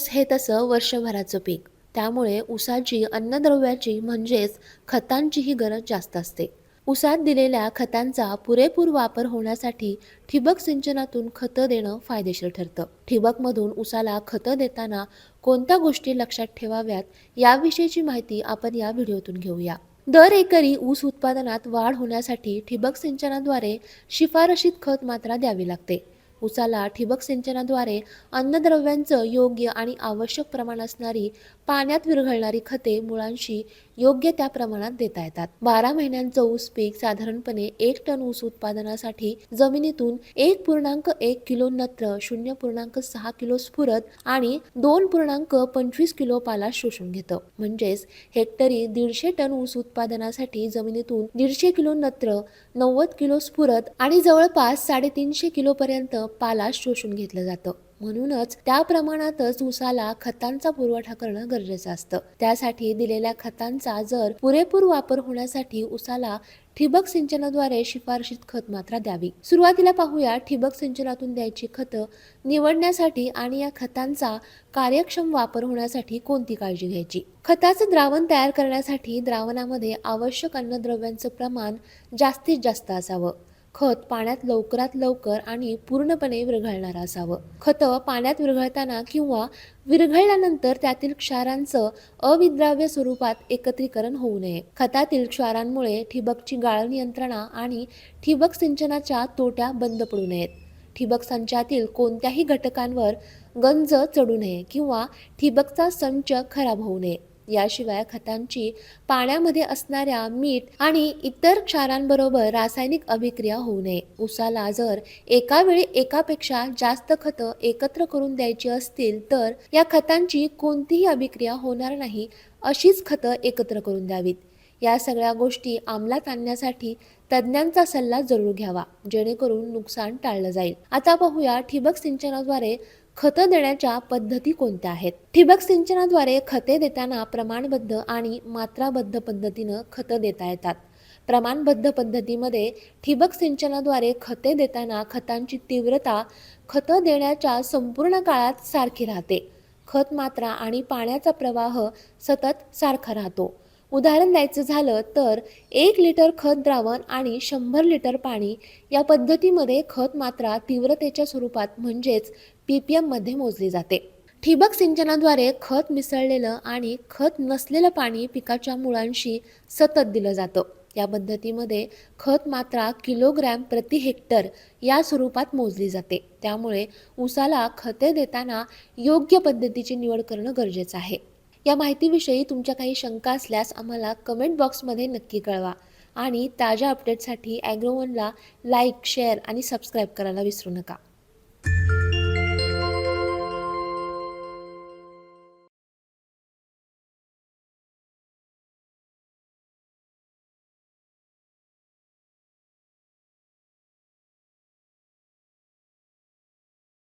ऊस हे तसं वर्षभराचं पीक. त्यामुळे ऊसाची अन्नद्रव्याची म्हणजेच खतांचीही गरज जास्त असते. ऊसात दिलेल्या खतांचा पुरेपूर वापर होण्यासाठी ठिबक सिंचनातून खतं देणं फायदेशीर ठरतं. ठिबकमधून ऊसाला खतं देताना कोणत्या गोष्टी लक्षात ठेवाव्यात याविषयीची माहिती आपण या व्हिडिओतून घेऊया. दर एकरी ऊस उत्पादनात वाढ होण्यासाठी ठिबक सिंचनाद्वारे शिफारशीत खत मात्रा द्यावी लागते. ऊसाला ठिबक सिंचनाद्वारे अन्नद्रव्यांचं योग्य आणि आवश्यक प्रमाण असणारी पाण्यात विरघळणारी खते मुळांशी योग्य त्या प्रमाणात देता येतात. बारा महिन्यांचं ऊस पीक साधारणपणे एक टन ऊस उत्पादनासाठी जमिनीतून एक पूर्णांक एक किलो नत्र शून्य पूर्णांक सहा किलो स्फुरत आणि दोन पूर्णांक पंचवीस किलो पाला शोषून घेतं. म्हणजेच हेक्टरी दीडशे टन ऊस उत्पादनासाठी जमिनीतून दीडशे किलो नत्र नव्वद किलो स्फुरद आणि जवळपास साडेतीनशे किलो पर्यंत पाला शोषून घेतलं जातं. म्हणूनच त्या प्रमाणातच ऊसाला खतांचा पुरवठा करणं गरजेचं असतं. त्यासाठी दिलेल्या खतांचा जर पुरेपूर वापर होण्यासाठी ऊसाला ठिबक सिंचनाद्वारे शिफारशीत खत मात्रा द्यावी. सुरुवातीला पाहूया ठिबक सिंचनातून द्यायची खतं निवडण्यासाठी आणि या खतांचा कार्यक्षम वापर होण्यासाठी कोणती काळजी घ्यायची? खताचं द्रावण तयार करण्यासाठी द्रावणामध्ये आवश्यक अन्नद्रव्यांचं प्रमाण जास्तीत जास्त असावं. खत पाण्यात लवकरात लवकर आणि पूर्णपणे विरघळणारं असावं. खतं पाण्यात विरघळताना किंवा विरघळल्यानंतर त्यातील क्षारांचं अविद्राव्य स्वरूपात एकत्रीकरण होऊ नये. खतातील क्षारांमुळे ठिबकची गाळण यंत्रणा आणि ठिबक सिंचनाच्या तोट्या बंद पडू नयेत. ठिबक संचातील कोणत्याही घटकांवर गंज चढू नये किंवा ठिबकचा संच खराब होऊ नये. याशिवाय खतांची पाण्यामध्ये असणाऱ्या मीठ आणि इतर क्षारांबरोबर रासायनिक अभिक्रिया होऊ नये. उसाला जर एका वेळी एकापेक्षा जास्त खतं एकत्र करून द्यायची असतील तर या खतांची कोणतीही अभिक्रिया होणार नाही अशीच खतं एकत्र करून द्यावीत. या सगळ्या गोष्टी अंमलात आणण्यासाठी तज्ज्ञांचा सल्ला जरूर घ्यावा जेणेकरून नुकसान टाळलं जाईल. आता पाहूया ठिबक सिंचनाद्वारे खतं देण्याच्या पद्धती कोणत्या आहेत? ठिबक सिंचनाद्वारे खते देताना प्रमाणबद्ध आणि मात्राबद्ध पद्धतीनं खतं देता येतात. प्रमाणबद्ध पद्धतीमध्ये ठिबक सिंचनाद्वारे खते देताना खतांची तीव्रता खतं देण्याच्या संपूर्ण काळात सारखी राहते. खत मात्रा आणि पाण्याचा प्रवाह सतत सारखा राहतो. उदाहरण द्यायचं झालं तर एक लिटर खत द्रावण आणि शंभर लिटर पाणी या पद्धतीमध्ये खत मात्रा तीव्रतेच्या स्वरूपात म्हणजेच पी पी एममध्ये मोजली जाते. ठिबक सिंचनाद्वारे खत मिसळलेलं आणि खत नसलेलं पाणी पिकाच्या मुळांशी सतत दिलं जातं. या पद्धतीमध्ये खत मात्रा किलोग्रॅम प्रति हेक्टर या स्वरूपात मोजली जाते. त्यामुळे ऊसाला खते देताना योग्य पद्धतीची निवड करणं गरजेचं आहे. या माहितीविषयी तुमच्या काही शंका असल्यास आम्हाला कमेंट बॉक्समध्ये नक्की कळवा. आणि ताज्या अपडेटसाठी ॲग्रोवनला लाईक शेअर आणि सबस्क्राईब करायला विसरू नका.